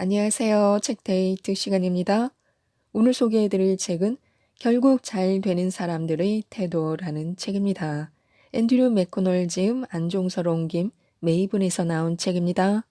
안녕하세요. 책 데이트 시간입니다. 오늘 소개해드릴 책은 결국 잘 되는 사람들의 태도라는 책입니다. 앤드류 맥코널 지음 안종설 옮김 메이븐에서 나온 책입니다.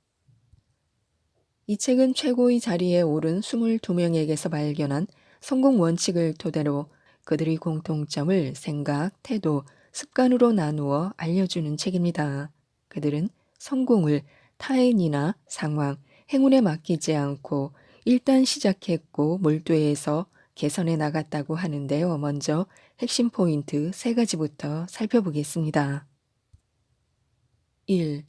이 책은 최고의 자리에 오른 22명에게서 발견한 성공 원칙을 토대로 그들의 공통점을 생각, 태도, 습관으로 나누어 알려주는 책입니다. 그들은 성공을 타인이나 상황, 행운에 맡기지 않고 일단 시작했고 몰두해서 개선해 나갔다고 하는데요. 먼저 핵심 포인트 세 가지부터 살펴보겠습니다. 1.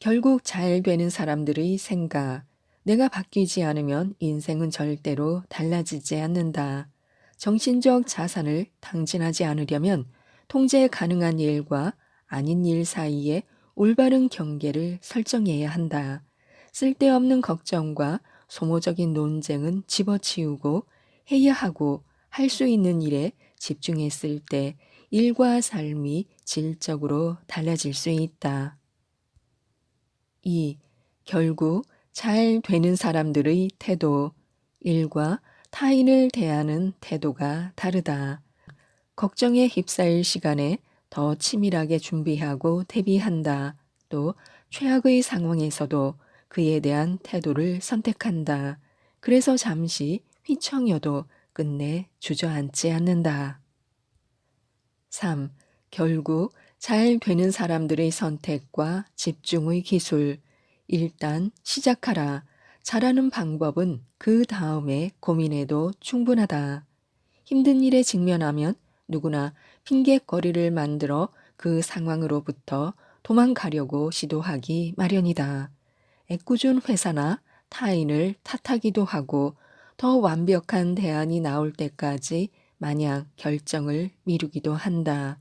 결국 잘 되는 사람들의 생각. 내가 바뀌지 않으면 인생은 절대로 달라지지 않는다. 정신적 자산을 탕진하지 않으려면 통제 가능한 일과 아닌 일 사이에 올바른 경계를 설정해야 한다. 쓸데없는 걱정과 소모적인 논쟁은 집어치우고 해야 하고 할 수 있는 일에 집중했을 때 일과 삶이 질적으로 달라질 수 있다. 2. 결국 잘 되는 사람들의 태도, 일과 타인을 대하는 태도가 다르다. 걱정에 휩싸일 시간에 더 치밀하게 준비하고 대비한다. 또 최악의 상황에서도 그에 대한 태도를 선택한다. 그래서 잠시 휘청여도 끝내 주저앉지 않는다. 3. 결국 잘 되는 사람들의 선택과 집중의 기술. 일단 시작하라. 잘하는 방법은 그 다음에 고민해도 충분하다. 힘든 일에 직면하면 누구나 핑계거리를 만들어 그 상황으로부터 도망가려고 시도하기 마련이다. 애꿎은 회사나 타인을 탓하기도 하고 더 완벽한 대안이 나올 때까지 마냥 결정을 미루기도 한다.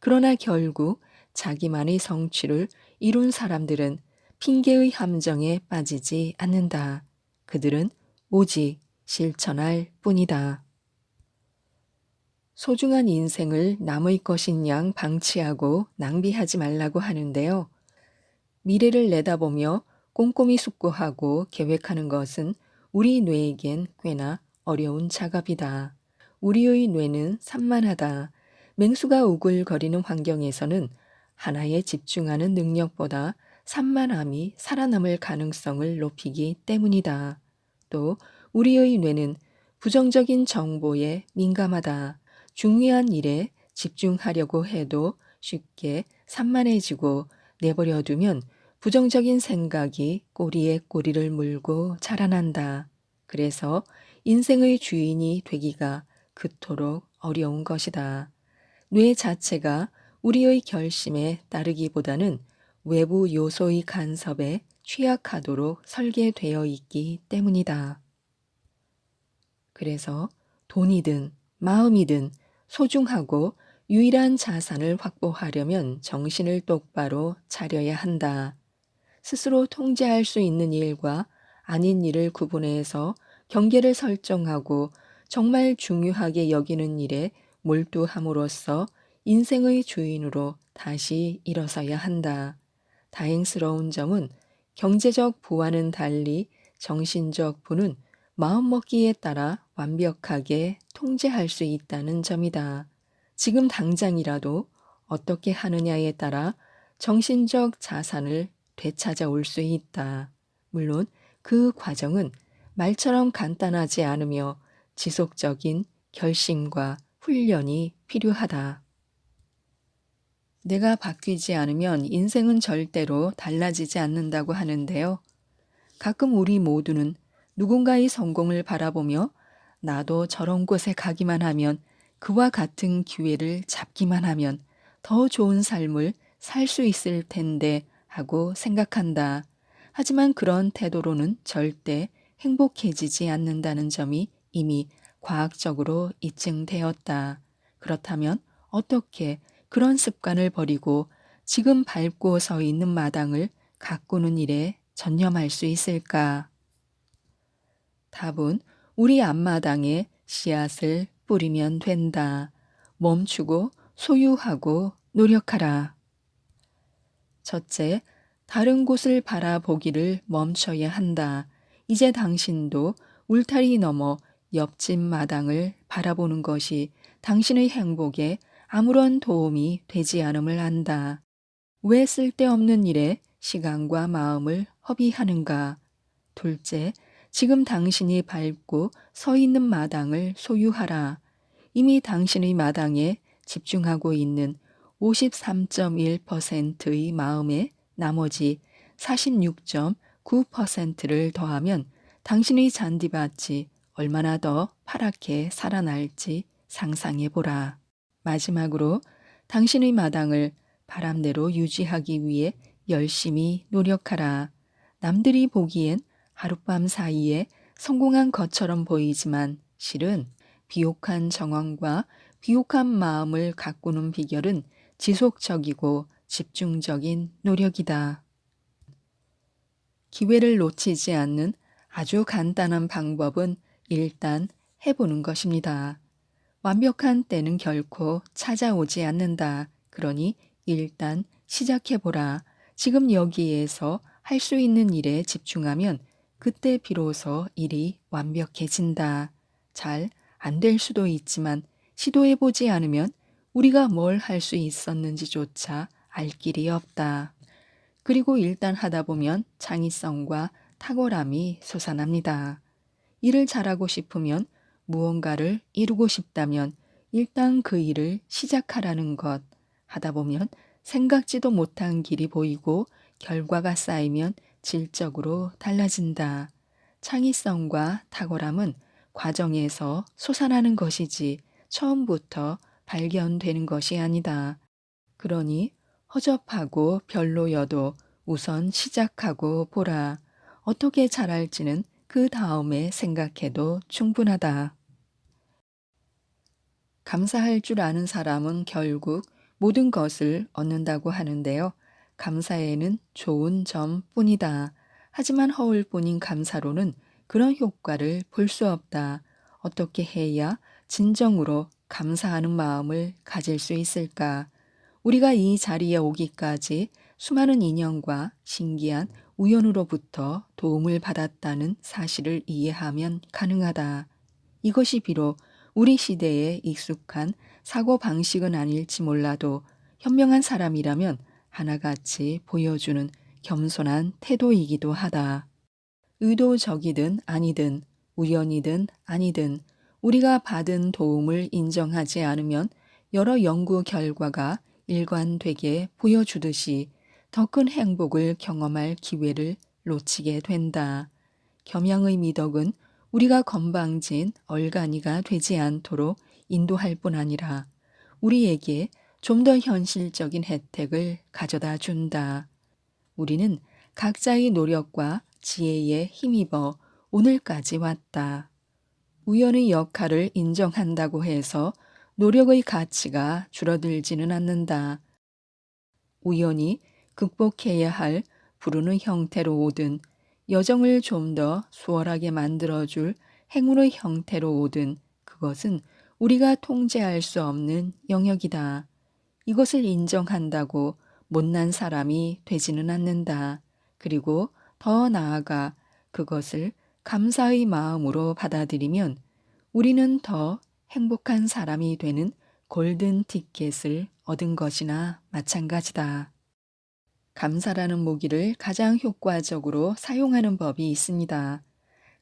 그러나 결국 자기만의 성취를 이룬 사람들은 핑계의 함정에 빠지지 않는다. 그들은 오직 실천할 뿐이다. 소중한 인생을 남의 것인 양 방치하고 낭비하지 말라고 하는데요. 미래를 내다보며 꼼꼼히 숙고하고 계획하는 것은 우리 뇌에겐 꽤나 어려운 작업이다. 우리의 뇌는 산만하다. 맹수가 우글거리는 환경에서는 하나에 집중하는 능력보다 산만함이 살아남을 가능성을 높이기 때문이다. 또 우리의 뇌는 부정적인 정보에 민감하다. 중요한 일에 집중하려고 해도 쉽게 산만해지고 내버려두면 부정적인 생각이 꼬리에 꼬리를 물고 자라난다. 그래서 인생의 주인이 되기가 그토록 어려운 것이다. 뇌 자체가 우리의 결심에 따르기보다는 외부 요소의 간섭에 취약하도록 설계되어 있기 때문이다. 그래서 돈이든 마음이든 소중하고 유일한 자산을 확보하려면 정신을 똑바로 차려야 한다. 스스로 통제할 수 있는 일과 아닌 일을 구분해서 경계를 설정하고 정말 중요하게 여기는 일에 몰두함으로써 인생의 주인으로 다시 일어서야 한다. 다행스러운 점은 경제적 부와는 달리 정신적 부는 마음먹기에 따라 완벽하게 통제할 수 있다는 점이다. 지금 당장이라도 어떻게 하느냐에 따라 정신적 자산을 되찾아올 수 있다. 물론 그 과정은 말처럼 간단하지 않으며 지속적인 결심과 훈련이 필요하다. 내가 바뀌지 않으면 인생은 절대로 달라지지 않는다고 하는데요. 가끔 우리 모두는 누군가의 성공을 바라보며 나도 저런 곳에 가기만 하면 그와 같은 기회를 잡기만 하면 더 좋은 삶을 살 수 있을 텐데 하고 생각한다. 하지만 그런 태도로는 절대 행복해지지 않는다는 점이 이미 과학적으로 입증되었다. 그렇다면 어떻게 그런 습관을 버리고 지금 밟고 서 있는 마당을 가꾸는 일에 전념할 수 있을까? 답은 우리 앞마당에 씨앗을 뿌리면 된다. 멈추고 소유하고 노력하라. 첫째, 다른 곳을 바라보기를 멈춰야 한다. 이제 당신도 울타리 넘어 옆집 마당을 바라보는 것이 당신의 행복에 아무런 도움이 되지 않음을 안다. 왜 쓸데없는 일에 시간과 마음을 허비하는가? 둘째, 지금 당신이 밟고 서 있는 마당을 소유하라. 이미 당신의 마당에 집중하고 있는 53.1%의 마음에 나머지 46.9%를 더하면 당신의 잔디밭이 얼마나 더 파랗게 살아날지 상상해 보라. 마지막으로 당신의 마당을 바람대로 유지하기 위해 열심히 노력하라. 남들이 보기엔 하룻밤 사이에 성공한 것처럼 보이지만 실은 비옥한 정황과 비옥한 마음을 가꾸는 비결은 지속적이고 집중적인 노력이다. 기회를 놓치지 않는 아주 간단한 방법은 일단 해보는 것입니다. 완벽한 때는 결코 찾아오지 않는다. 그러니 일단 시작해보라. 지금 여기에서 할 수 있는 일에 집중하면 그때 비로소 일이 완벽해진다. 잘 안 될 수도 있지만 시도해보지 않으면 우리가 뭘 할 수 있었는지조차 알 길이 없다. 그리고 일단 하다 보면 창의성과 탁월함이 솟아납니다. 일을 잘하고 싶으면 무언가를 이루고 싶다면 일단 그 일을 시작하라는 것. 하다 보면 생각지도 못한 길이 보이고 결과가 쌓이면 질적으로 달라진다. 창의성과 탁월함은 과정에서 솟아나는 것이지 처음부터 발견되는 것이 아니다. 그러니 허접하고 별로여도 우선 시작하고 보라. 어떻게 잘할지는 그 다음에 생각해도 충분하다. 감사할 줄 아는 사람은 결국 모든 것을 얻는다고 하는데요. 감사에는 좋은 점 뿐이다. 하지만 허울 뿐인 감사로는 그런 효과를 볼 수 없다. 어떻게 해야 진정으로 감사하는 마음을 가질 수 있을까? 우리가 이 자리에 오기까지 수많은 인연과 신기한 우연으로부터 도움을 받았다는 사실을 이해하면 가능하다. 이것이 비록 우리 시대에 익숙한 사고 방식은 아닐지 몰라도 현명한 사람이라면 하나같이 보여주는 겸손한 태도이기도 하다. 의도적이든 아니든 우연이든 아니든 우리가 받은 도움을 인정하지 않으면 여러 연구 결과가 일관되게 보여주듯이 더 큰 행복을 경험할 기회를 놓치게 된다. 겸양의 미덕은 우리가 건방진 얼간이가 되지 않도록 인도할 뿐 아니라 우리에게 좀 더 현실적인 혜택을 가져다 준다. 우리는 각자의 노력과 지혜에 힘입어 오늘까지 왔다. 우연의 역할을 인정한다고 해서 노력의 가치가 줄어들지는 않는다. 우연히 극복해야 할 부르는 형태로 오든 여정을 좀 더 수월하게 만들어줄 행운의 형태로 오든 그것은 우리가 통제할 수 없는 영역이다. 이것을 인정한다고 못난 사람이 되지는 않는다. 그리고 더 나아가 그것을 감사의 마음으로 받아들이면 우리는 더 행복한 사람이 되는 골든 티켓을 얻은 것이나 마찬가지다. 감사라는 무기를 가장 효과적으로 사용하는 법이 있습니다.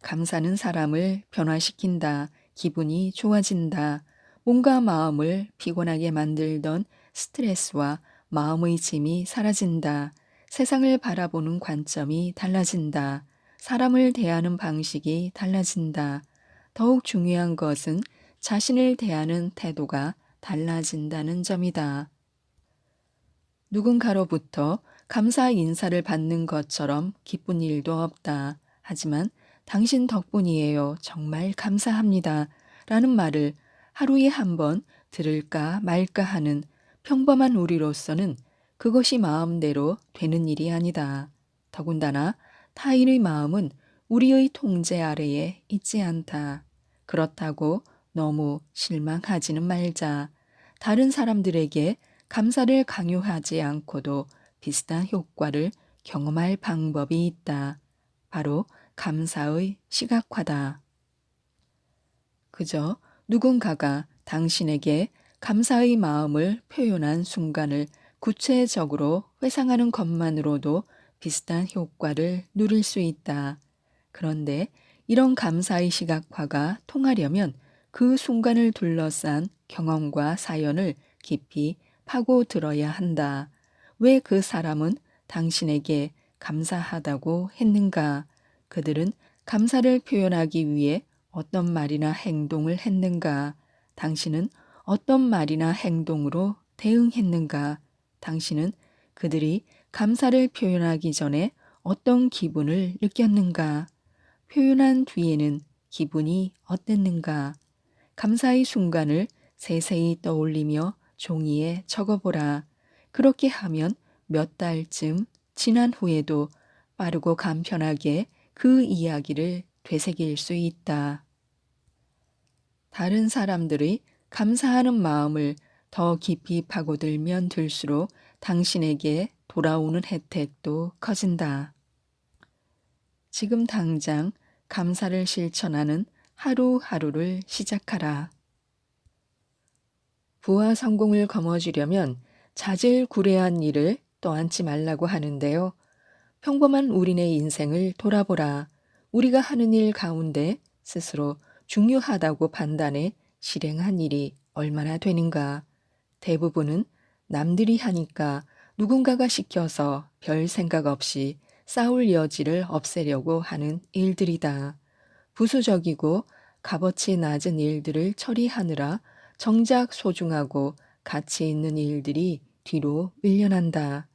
감사는 사람을 변화시킨다. 기분이 좋아진다. 몸과 마음을 피곤하게 만들던 스트레스와 마음의 짐이 사라진다. 세상을 바라보는 관점이 달라진다. 사람을 대하는 방식이 달라진다. 더욱 중요한 것은 자신을 대하는 태도가 달라진다는 점이다. 누군가로부터 감사 인사를 받는 것처럼 기쁜 일도 없다. 하지만 당신 덕분이에요. 정말 감사합니다. 라는 말을 하루에 한 번 들을까 말까 하는 평범한 우리로서는 그것이 마음대로 되는 일이 아니다. 더군다나 타인의 마음은 우리의 통제 아래에 있지 않다. 그렇다고 너무 실망하지는 말자. 다른 사람들에게 감사를 강요하지 않고도 비슷한 효과를 경험할 방법이 있다. 바로 감사의 시각화다. 그저 누군가가 당신에게 감사의 마음을 표현한 순간을 구체적으로 회상하는 것만으로도 비슷한 효과를 누릴 수 있다. 그런데 이런 감사의 시각화가 통하려면 그 순간을 둘러싼 경험과 사연을 깊이 파고 들어야 한다. 왜 그 사람은 당신에게 감사하다고 했는가? 그들은 감사를 표현하기 위해 어떤 말이나 행동을 했는가? 당신은 어떤 말이나 행동으로 대응했는가? 당신은 그들이 감사를 표현하기 전에 어떤 기분을 느꼈는가? 표현한 뒤에는 기분이 어땠는가? 감사의 순간을 세세히 떠올리며 종이에 적어보라. 그렇게 하면 몇 달쯤 지난 후에도 빠르고 간편하게 그 이야기를 되새길 수 있다. 다른 사람들의 감사하는 마음을 더 깊이 파고들면 들수록 당신에게 돌아오는 혜택도 커진다. 지금 당장 감사를 실천하는 하루하루를 시작하라. 부와 성공을 거머쥐려면 자질구레한 일을 떠안지 말라고 하는데요. 평범한 우리네 인생을 돌아보라. 우리가 하는 일 가운데 스스로 중요하다고 판단해 실행한 일이 얼마나 되는가. 대부분은 남들이 하니까 누군가가 시켜서 별 생각 없이 싸울 여지를 없애려고 하는 일들이다. 부수적이고 값어치 낮은 일들을 처리하느라 정작 소중하고 가치 있는 일들이 뒤로 밀려난다.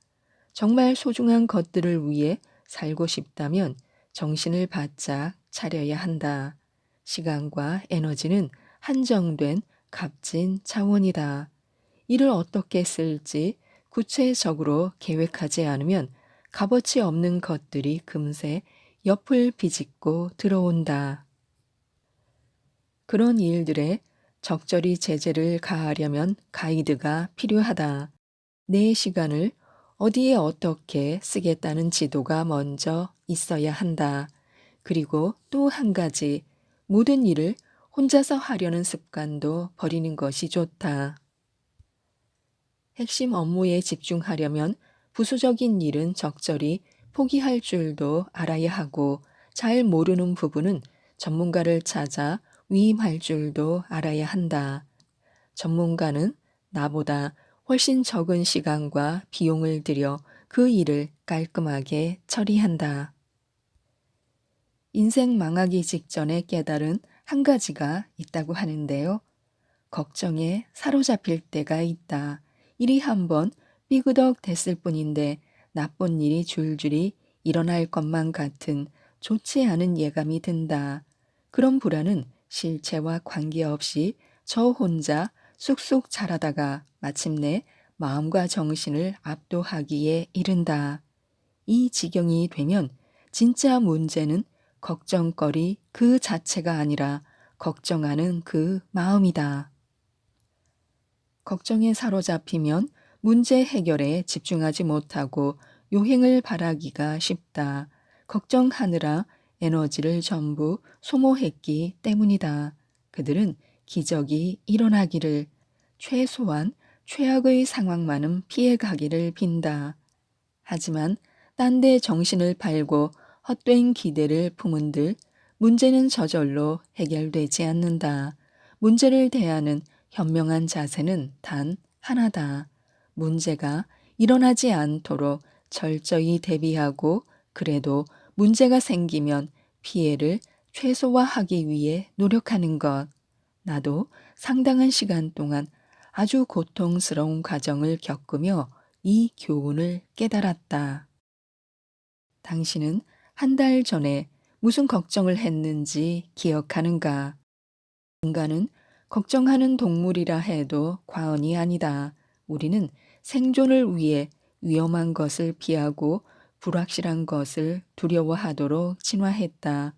정말 소중한 것들을 위해 살고 싶다면 정신을 바짝 차려야 한다. 시간과 에너지는 한정된 값진 자원이다. 이를 어떻게 쓸지 구체적으로 계획하지 않으면 값어치 없는 것들이 금세 옆을 비집고 들어온다. 그런 일들에 적절히 제재를 가하려면 가이드가 필요하다. 내 시간을 어디에 어떻게 쓰겠다는 지도가 먼저 있어야 한다. 그리고 또 한 가지, 모든 일을 혼자서 하려는 습관도 버리는 것이 좋다. 핵심 업무에 집중하려면 부수적인 일은 적절히 포기할 줄도 알아야 하고 잘 모르는 부분은 전문가를 찾아 위임할 줄도 알아야 한다. 전문가는 나보다 훨씬 적은 시간과 비용을 들여 그 일을 깔끔하게 처리한다. 인생 망하기 직전에 깨달은 한 가지가 있다고 하는데요. 걱정에 사로잡힐 때가 있다. 일이 한번 삐그덕 됐을 뿐인데 나쁜 일이 줄줄이 일어날 것만 같은 좋지 않은 예감이 든다. 그런 불안은 실체와 관계없이 저 혼자 쑥쑥 자라다가 마침내 마음과 정신을 압도하기에 이른다. 이 지경이 되면 진짜 문제는 걱정거리 그 자체가 아니라 걱정하는 그 마음이다. 걱정에 사로잡히면 문제 해결에 집중하지 못하고 요행을 바라기가 쉽다. 걱정하느라 에너지를 전부 소모했기 때문이다. 그들은 기적이 일어나기를 최소한 최악의 상황만은 피해가기를 빈다. 하지만 딴 데 정신을 팔고 헛된 기대를 품은들 문제는 저절로 해결되지 않는다. 문제를 대하는 현명한 자세는 단 하나다. 문제가 일어나지 않도록 철저히 대비하고 그래도 문제가 생기면 피해를 최소화하기 위해 노력하는 것. 나도 상당한 시간 동안 아주 고통스러운 과정을 겪으며 이 교훈을 깨달았다. 당신은 한 달 전에 무슨 걱정을 했는지 기억하는가? 인간은 걱정하는 동물이라 해도 과언이 아니다. 우리는 생존을 위해 위험한 것을 피하고 불확실한 것을 두려워하도록 진화했다.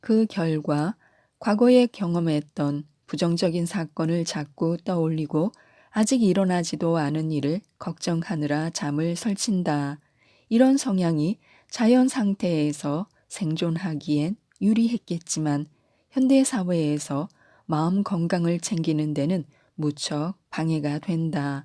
그 결과 과거에 경험했던 부정적인 사건을 자꾸 떠올리고 아직 일어나지도 않은 일을 걱정하느라 잠을 설친다. 이런 성향이 자연 상태에서 생존하기엔 유리했겠지만 현대 사회에서 마음 건강을 챙기는 데는 무척 방해가 된다.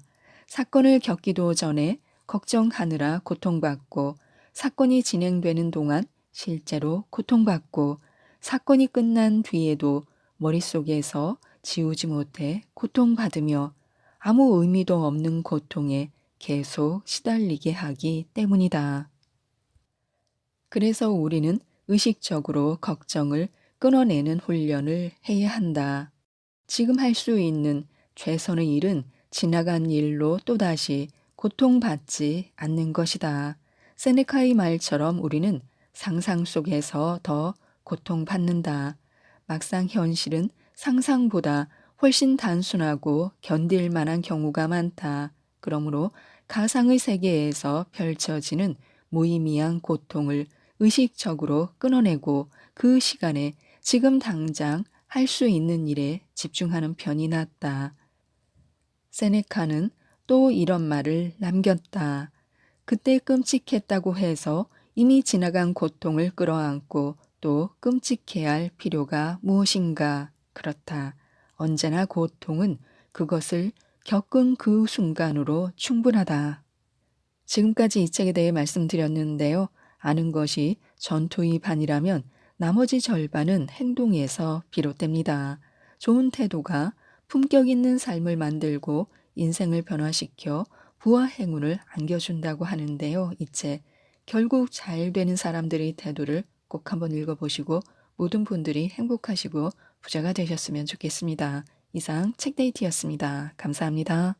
사건을 겪기도 전에 걱정하느라 고통받고 사건이 진행되는 동안 실제로 고통받고 사건이 끝난 뒤에도 머릿속에서 지우지 못해 고통받으며 아무 의미도 없는 고통에 계속 시달리게 하기 때문이다. 그래서 우리는 의식적으로 걱정을 끊어내는 훈련을 해야 한다. 지금 할 수 있는 최선의 일은 지나간 일로 또다시 고통받지 않는 것이다. 세네카의 말처럼 우리는 상상 속에서 더 고통받는다. 막상 현실은 상상보다 훨씬 단순하고 견딜 만한 경우가 많다. 그러므로 가상의 세계에서 펼쳐지는 무의미한 고통을 의식적으로 끊어내고 그 시간에 지금 당장 할 수 있는 일에 집중하는 편이 낫다. 세네카는 또 이런 말을 남겼다. 그때 끔찍했다고 해서 이미 지나간 고통을 끌어안고 또 끔찍해야 할 필요가 무엇인가. 그렇다. 언제나 고통은 그것을 겪은 그 순간으로 충분하다. 지금까지 이 책에 대해 말씀드렸는데요. 아는 것이 전투의 반이라면 나머지 절반은 행동에서 비롯됩니다. 좋은 태도가 품격 있는 삶을 만들고 인생을 변화시켜 부와 행운을 안겨준다고 하는데요. 이 책 결국 잘 되는 사람들의 태도를 꼭 한번 읽어보시고 모든 분들이 행복하시고 부자가 되셨으면 좋겠습니다. 이상 책데이트였습니다. 감사합니다.